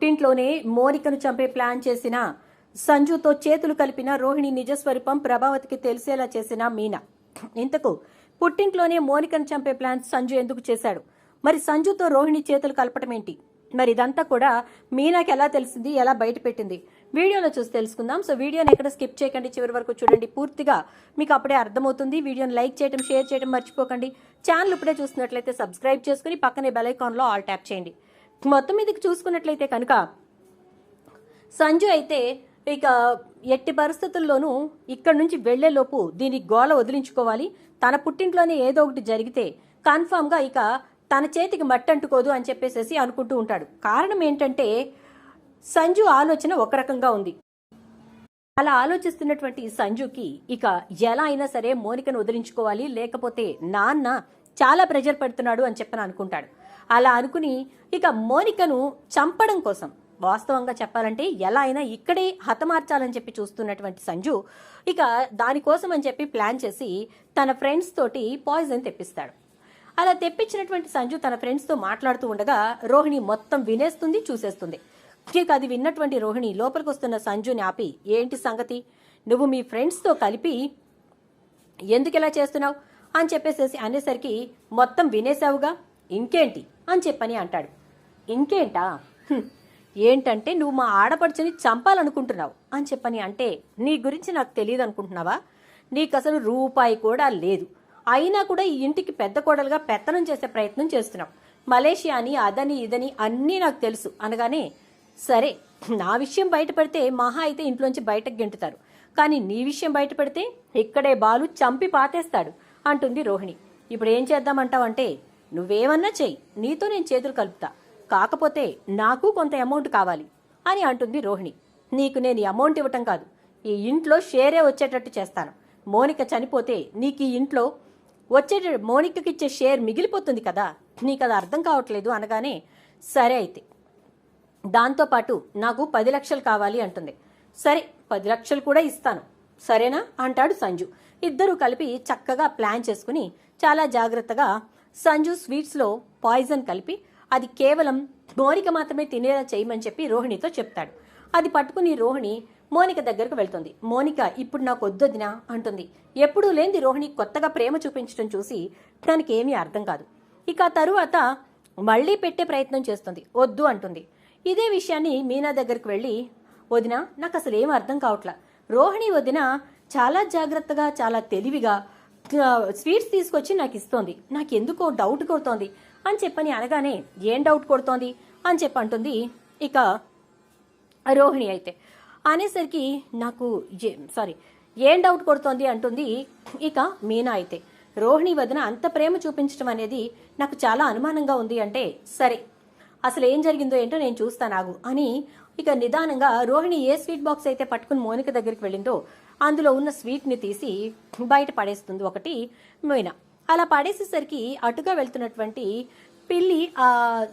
పుట్టింట్లోనే మోనికను చంపే ప్లాన్ చేసిన సంజుతో చేతులు కలిపిన రోహిణి నిజస్వరూపం ప్రభావతికి తెలిసేలా చేసిన మీనా. ఇంతకు పుట్టింట్లోనే మోనికను చంపే ప్లాన్ సంజు ఎందుకు చేశాడు? మరి సంజుతో రోహిణి చేతులు కలపటం ఏంటి? మరి ఇదంతా కూడా మీనాకి ఎలా తెలిసింది? ఎలా బయట పెట్టింది వీడియోలో చూసి తెలుసుకుందాం. సో వీడియోని ఎక్కడ స్కిప్ చేయకండి. చివరి వరకు చూడండి. పూర్తిగా మీకు అప్పుడే అర్థమవుతుంది. వీడియోని లైక్ చేయడం షేర్ చేయడం మర్చిపోకండి. ఛానల్ ఇప్పుడే చూసినట్లయితే సబ్స్క్రైబ్ చేసుకుని పక్కనే బెల్ ఐకాన్లో ఆల్ ట్యాప్ చేయండి. మొత్తం మీదకి చూసుకున్నట్లయితే కనుక సంజు అయితే ఇక ఎట్టి పరిస్థితుల్లోనూ ఇక్కడి నుంచి వెళ్ళేలోపు దీని గోల వదిలించుకోవాలి. తన పుట్టింట్లోనే ఏదో ఒకటి జరిగితే కన్ఫామ్గా ఇక తన చేతికి మట్టి అంటుకోదు అని చెప్పేసి అనుకుంటూ ఉంటాడు. కారణం ఏంటంటే సంజు ఆలోచన ఒక రకంగా ఉంది. అలా ఆలోచిస్తున్నటువంటి సంజుకి ఇక ఎలా అయినా సరే మోనికను వదిలించుకోవాలి. లేకపోతే నాన్న చాలా ప్రెజర్ పెడుతున్నాడు అని చెప్పని అనుకుంటాడు. అలా అనుకుని ఇక మోనికను చంపడం కోసం. వాస్తవంగా చెప్పాలంటే ఎలా అయినా ఇక్కడే హతమార్చాలని చెప్పి చూస్తున్నటువంటి సంజు ఇక దానికోసం అని చెప్పి ప్లాన్ చేసి తన ఫ్రెండ్స్ తోటి పాయిజన్ తెప్పిస్తాడు. అలా తెప్పించినటువంటి సంజు తన ఫ్రెండ్స్తో మాట్లాడుతూ ఉండగా రోహిణి మొత్తం వినేస్తుంది చూసేస్తుంది. ఇక అది విన్నటువంటి రోహిణి లోపలికి వస్తున్న సంజుని ఆపి ఏంటి సంగతి? నువ్వు మీ ఫ్రెండ్స్తో కలిపి ఎందుకు ఇలా చేస్తున్నావు? అని చెప్పేసేసి అనేసరికి మొత్తం వినేశావుగా? ఇంకేంటి? అని చెప్పని అంటాడు. ఇంకేంటా? ఏంటంటే నువ్వు మా ఆడపడుచుని చంపాలనుకుంటున్నావు అని చెప్పని అంటే నీ గురించి నాకు తెలియదు అనుకుంటున్నావా నీకు అసలు రూపాయి కూడా లేదు. అయినా కూడా ఈ ఇంటికి పెద్ద కోడలుగా పెత్తనం చేసే ప్రయత్నం చేస్తున్నావు. మలేషియాని అదని ఇదని అన్నీ నాకు తెలుసు. అనగానే సరే నా విషయం బయటపడితే మహా అయితే ఇంట్లోంచి బయటకు గెంటుతారు. కానీ నీ విషయం బయటపడితే ఇక్కడే బాలు చంపి పాతేస్తాడు అంటుంది రోహిణి. ఇప్పుడు ఏం చేద్దామంటావంటే నువ్వేమన్నా చెయ్యి. నీతో నేను చేతులు కలుపుతా. కాకపోతే నాకు కొంత అమౌంట్ కావాలి అని అంటుంది రోహిణి. నీకు నేను అమౌంట్ ఇవ్వటం కాదు. ఈ ఇంట్లో షేరే వచ్చేటట్టు చేస్తాను. మోనిక చనిపోతే నీకు ఈ ఇంట్లో వచ్చే మోనికకి ఇచ్చే షేర్ మిగిలిపోతుంది కదా. నీకు అది అర్థం కావట్లేదు అనగానే సరే అయితే. దాంతోపాటు నాకు పది లక్షలు కావాలి అంటుంది. సరే పది లక్షలు కూడా ఇస్తాను. సరేనా? అంటాడు సంజు. ఇద్దరూ కలిపి చక్కగా ప్లాన్ చేసుకుని చాలా జాగ్రత్తగా సంజు స్వీట్స్లో పాయిజన్ కలిపి అది కేవలం మోనిక మాత్రమే తినేలా చేయమని చెప్పి రోహిణితో చెప్తాడు. అది పట్టుకుని రోహిణి మోనిక దగ్గరకు వెళ్తుంది. మోనిక ఇప్పుడు నాకు వద్దొదినా అంటుంది. ఎప్పుడూ లేని రోహిణి కొత్తగా ప్రేమ చూపించడం చూసి దానికి ఏమీ అర్థం కాదు. ఇక ఆ తరువాత మళ్ళీ పెట్టే ప్రయత్నం చేస్తుంది. వద్దు అంటుంది. ఇదే విషయాన్ని మీనా దగ్గరకు వెళ్ళి వదిన నాకు అసలు ఏం అర్థం కావట్లా. రోహిణి వదిన చాలా జాగ్రత్తగా చాలా తెలివిగా స్వీట్స్ తీసుకొచ్చి నాకు ఇస్తోంది. నాకు ఎందుకో డౌట్ కొడుతోంది. అని చెప్పని అనగానే ఏం డౌట్ కొడుతోంది? అని చెప్పి అంటుంది ఇక రోహిణి అయితే. అనేసరికి నాకు సారీ ఏం డౌట్ కొడుతోంది? అంటుంది ఇక మీనా అయితే. రోహిణి వదిన అంత ప్రేమ చూపించడం అనేది నాకు చాలా అనుమానంగా ఉంది అంటే సరే అసలు ఏం జరిగిందో ఏంటో నేను చూస్తాను ఆగు అని ఇక నిదానంగా రోహిణి ఏ స్వీట్ బాక్స్ అయితే పట్టుకుని మోనిక దగ్గరికి వెళ్ళిందో అందులో ఉన్న స్వీట్ని తీసి బయట పడేస్తుంది ఒకటి మీనా అలా పడేసేసరికి అటుగా వెళ్తున్నటువంటి పిల్లి ఆ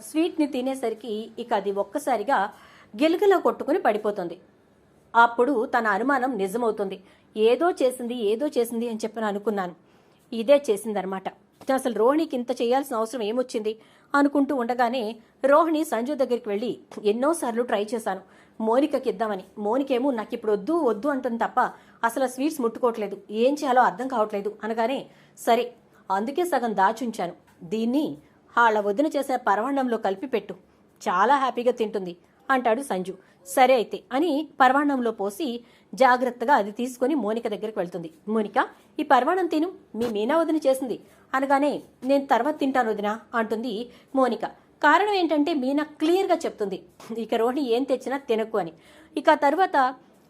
స్వీట్ని తినేసరికి ఇక అది ఒక్కసారిగా గెలుగులో కొట్టుకుని పడిపోతుంది. అప్పుడు తన అనుమానం నిజమవుతుంది. ఏదో చేసింది ఏదో చేసింది అని చెప్పి అనుకున్నాను. ఇదే చేసిందనమాట అసలు రోహిణికి ఇంత చేయాల్సిన అవసరం ఏమొచ్చింది? అనుకుంటూ ఉండగానే రోహిణి సంజు దగ్గరికి వెళ్ళి ఎన్నోసార్లు ట్రై చేశాను. మోనికకి ఇద్దామని. మోనికేమో నాకు ఇప్పుడు వద్దు వద్దు అంటుంది తప్ప అసలు స్వీట్స్ ముట్టుకోవట్లేదు. ఏం చేయాలో అర్థం కావట్లేదు. అనగానే సరే అందుకే సగం దాచుంచాను. దీన్ని వాళ్ళ వదిన చేసే పరవాణంలో కలిపి పెట్టు చాలా హ్యాపీగా తింటుంది అంటాడు సంజు. సరే అయితే అని పరవాణంలో పోసి జాగ్రత్తగా అది తీసుకొని మోనిక దగ్గరికి వెళ్తుంది. మోనిక ఈ పర్వాణం తిను. మీ మీనా వదిన చేసింది. అనగానే నేను తర్వాత తింటాను వదిన అంటుంది మోనిక. కారణం ఏంటంటే మీనా క్లియర్గా చెప్తుంది. ఇక రోహిణి ఏం తెచ్చినా తినకు అని. ఇక తర్వాత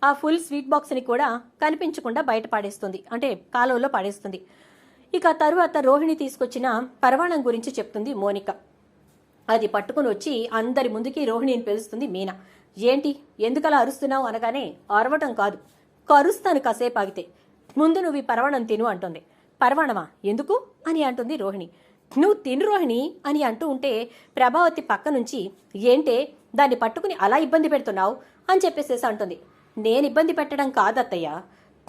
ఆ ఫుల్ స్వీట్ బాక్స్ని కూడా కనిపించకుండా బయట పాడేస్తుంది. అంటే కాలువలో పాడేస్తుంది. ఇక తర్వాత రోహిణి తీసుకొచ్చిన పరవాణం గురించి చెప్తుంది మోనిక. అది పట్టుకుని వచ్చి అందరి ముందుకి రోహిణిని పిలుస్తుంది మీనా. ఏంటి? ఎందుకలా అరుస్తున్నావు అనగానే అరవటం కాదు. కరుస్తాను కాసేపు ఆగితే. ముందు నువ్వు ఈ పరవాణం తిను అంటుంది. పరవాణమా? ఎందుకు? అని అంటుంది రోహిణి. నువ్వు తిను రోహిణి అని అంటూ ఉంటే ప్రభావతి పక్క నుంచి ఏంటే? దాన్ని పట్టుకుని అలా ఇబ్బంది పెడుతున్నావు? అని చెప్పేసేసి అంటుంది. నేను ఇబ్బంది పెట్టడం కాదత్తయ్య.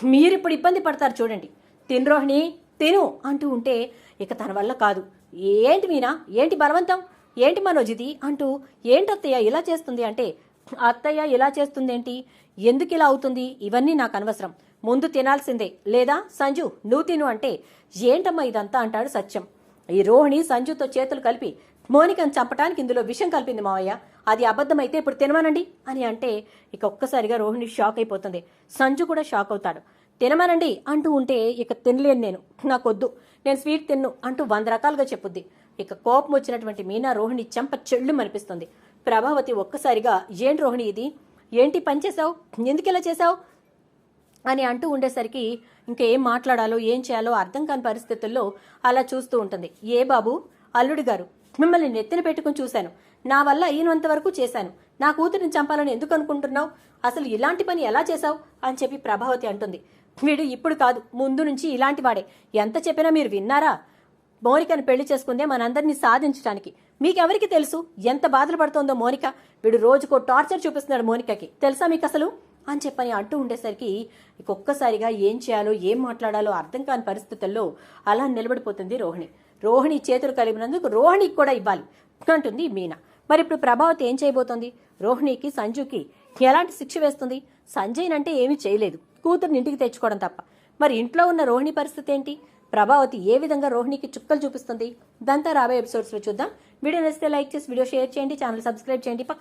మీరిప్పుడు ఇబ్బంది పడతారు చూడండి. తిను రోహిణి తిను అంటూ ఉంటే ఇక తన వల్ల కాదు. ఏంటి మీనా? ఏంటి బలవంతం? ఏంటి మనోజిది? అంటూ ఏంటత్తయ్య ఇలా చేస్తుంది? అంటే అత్తయ్య ఇలా చేస్తుంది ఏంటి ఎందుకు ఇలా అవుతుంది? ఇవన్నీ నాకు అనవసరం. ముందు తినాల్సిందే. లేదా సంజు నువ్వు తిను అంటే ఏంటమ్మా ఇదంతా? అంటాడు సత్యం. ఈ రోహిణి సంజుతో చేతులు కలిపి మోనికను చంపడానికి ఇందులో విషం కలిపింది మావయ్య. అది అబద్ధమైతే ఇప్పుడు తినమనండి? అని అంటే ఇక ఒక్కసారిగా రోహిణి షాక్ అయిపోతుంది. సంజు కూడా షాక్ అవుతాడు. తినమనండి అంటూ ఉంటే ఇక తినలేను నేను. నాకొద్దు. నేను స్వీట్ తిన్ను అంటూ వంద రకాలుగా చెప్పుద్ది. ఇక కోపం వచ్చినటువంటి మీనా రోహిణి చెంప చెళ్ళు అనిపిస్తుంది ప్రభావతి ఒక్కసారిగా ఏంటి రోహిణి ఇది? ఏంటి పని చేసావు ఎందుకు ఇలా చేసావు అని అంటూ ఉండేసరికి ఇంకా ఏం మాట్లాడాలో ఏం చేయాలో అర్థం కాని పరిస్థితుల్లో అలా చూస్తూ ఉంటుంది. ఏ బాబు అల్లుడి గారు మిమ్మల్ని నెత్తిన పెట్టుకుని చూశాను. నా వల్ల అయినంత వరకు చేశాను. నా కూతురిని చంపాలని ఎందుకు అనుకుంటున్నావు? అసలు ఇలాంటి పని ఎలా చేశావు? అని చెప్పి ప్రభావతి అంటుంది. వీడు ఇప్పుడు కాదు ముందు నుంచి ఇలాంటి వాడే. ఎంత చెప్పినా మీరు విన్నారా? మోనికను పెళ్ళి చేసుకుందే మనందరినీ సాధించడానికి మీకెవరికి తెలుసు? ఎంత బాధలు పడుతోందో మోనిక? వీడు రోజుకో టార్చర్ చూపిస్తున్నాడు మోనికకి. తెలుసా మీకు అసలు అని చెప్పని అంటూ ఉండేసరికి ఒక్కసారిగా ఏం చేయాలో ఏం మాట్లాడాలో అర్థం కాని పరిస్థితుల్లో అలా నిలబడిపోతుంది రోహిణి. రోహిణి చేతులు కలిపినందుకు రోహిణికి కూడా ఇవ్వాలి అంటుంది మీనా. మరి ఇప్పుడు ప్రభావతి ఏం చేయబోతోంది? రోహిణికి సంజుకి ఎలాంటి శిక్ష వేస్తుంది? సంజయ్ అంటే ఏమీ చేయలేదు. కూతురుని ఇంటికి తెచ్చుకోవడం తప్ప. మరి ఇంట్లో ఉన్న రోహిణి పరిస్థితి ఏంటి? ప్రభావతి ఏ విధంగా రోహిణికి చుక్కలు చూపిస్తుంది? దాంతో రాబోయే ఎపిసోడ్స్లో చూద్దాం. వీడియో నచ్చితే లైక్ చేసి వీడియో షేర్ చేయండి ఛానల్ సబ్స్క్రైబ్ చేయండి. పక్కన